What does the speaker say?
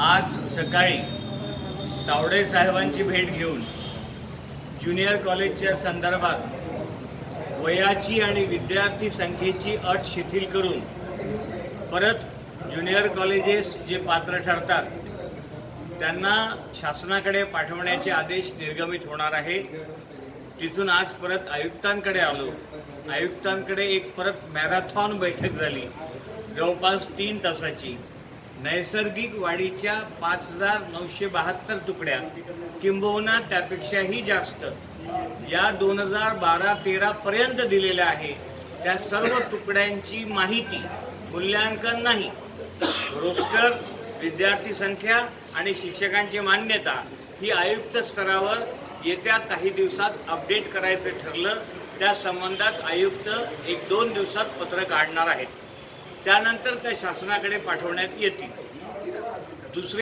आज सकाळी तावडे साहेबांची भेट घेऊन ज्युनियर कॉलेजच्या संदर्भात वयाची आणि विद्यार्थी संख्येची अट शिथिल करून परत ज्युनियर कॉलेजेस जे पात्र ठरतात त्यांना शासनाकडे पाठवण्याचे आदेश निर्गमित होणार आहे. तिथून आज परत आयुक्तांकडे आलो. आयुक्तांकडे एक परत मॅरेथॉन बैठक झाली. जवळपास तीन तासाची. नैसर्गिक वाढीच्या पाच हजार नऊशे बहात्तर तुकड्या किंबहुना त्यापेक्षाही जास्त या दोन हजार बारा तेरापर्यंत दिलेल्या आहे. त्या सर्व तुकड्यांची माहिती मूल्यांकन नाही. रोस्टर विद्यार्थी संख्या आणि शिक्षकांची मान्यता ही आयुक्त स्तरावर येत्या काही दिवसात अपडेट करायचं ठरलं. त्या संबंधात आयुक्त एक दोन दिवसात पत्र काढणार आहेत. त्यानंतर त्या शासनाकडे पाठवण्यात येतील. दुसरे